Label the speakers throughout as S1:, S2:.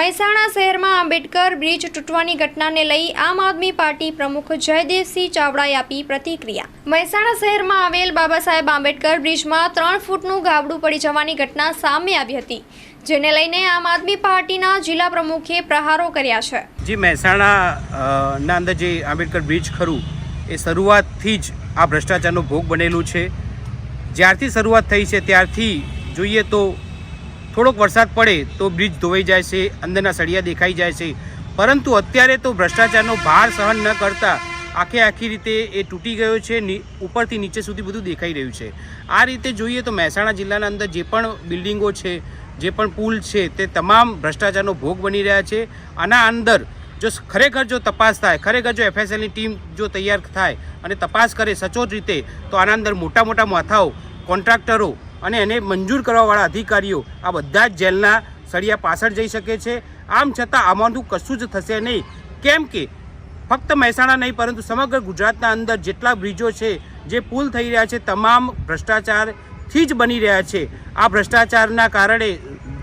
S1: મહેસાણા શહેરમાં આંબેડકર બ્રિજ તૂટવાની ઘટનાને લઈ આમ આદમી પાર્ટી પ્રમુખ જયદેવસિંહ ચાવડાએ આપી પ્રતિક્રિયા. મહેસાણા શહેરમાં આવેલ બાબા સાહેબ આંબેડકર બ્રિજમાં ત્રણ ફૂટનું ગાબડું પડી જવાની ઘટના સામે આવી હતી, જેને લઈને આમ આદમી પાર્ટીના જિલ્લા પ્રમુખે પ્રહારો કર્યા છે.
S2: જે મહેસાણા ના અંદર જે આંબેડકર બ્રિજ ખરું, એ શરૂઆતથી જ આ ભ્રષ્ટાચારનો ભોગ બનેલું છે. જ્યારથી શરૂઆત થઈ છે, ત્યારથી જોઈએ તો થોડોક વરસાદ પડે તો બ્રિજ ધોવાઈ જાય છે, અંદરના સળિયા દેખાઈ જાય છે. પરંતુ અત્યારે તો ભ્રષ્ટાચારનો ભાર સહન ન કરતા આખે આખી રીતે એ તૂટી ગયો છે ઉપરથી નીચે સુધી બધું દેખાઈ રહ્યું છે. આ રીતે જોઈએ તો મહેસાણા જિલ્લાના અંદર જે પણ બિલ્ડિંગો છે, જે પણ પુલ છે, તે તમામ ભ્રષ્ટાચારનો ભોગ બની રહ્યા છે. આના અંદર જો ખરેખર જો તપાસ થાય, ખરેખર જો એફએસએલની ટીમ જો તૈયાર થાય અને તપાસ કરે સચોટ રીતે, તો આના અંદર મોટા મોટા માથાઓ, કોન્ટ્રાક્ટરો અને એને મંજૂર કરવાવાળા અધિકારીઓ આ બધા જ જેલના સળિયા પાછળ જઈ શકે છે. આમ છતાં આમાંનું કશું જ થશે નહીં. કેમ કે ફક્ત મહેસાણા નહીં, પરંતુ સમગ્ર ગુજરાતના અંદર જેટલા બ્રિજો છે, જે પુલ થઈ રહ્યા છે, તમામ ભ્રષ્ટાચારથી જ બની રહ્યા છે. આ ભ્રષ્ટાચારના કારણે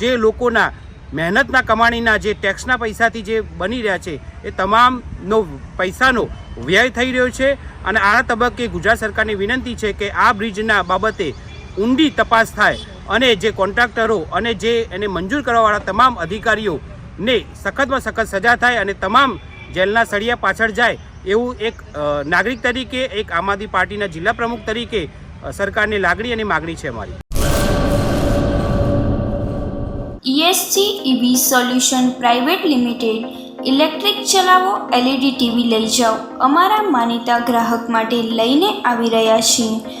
S2: જે લોકોના મહેનતના કમાણીના જે ટેક્સના પૈસાથી જે બની રહ્યા છે, એ તમામનો પૈસાનો વ્યય થઈ રહ્યો છે. અને આ તબક્કે ગુજરાત સરકારની વિનંતી છે કે આ બ્રિજના બાબતે ઊંડી તપાસ થાય અને જે કોન્ટ્રાક્ટરો અને જે એને મંજૂર કરવાવાળા તમામ અધિકારીઓને સખતમાં સખત સજા થાય અને તમામ જેલના સળિયા પાછળ જાય એવું એક નાગરિક તરીકે, એક આમ આદમી પાર્ટીના જિલ્લા પ્રમુખ તરીકે સરકારની લાગણી અને માગણી છે અમારી.
S3: ESC EV solution private limited electric ચલાવો એલઈડી ટીવી લઈ જાઓ. અમારા માનીતા ગ્રાહક માટે લઈને આવી રહ્યા છીએ.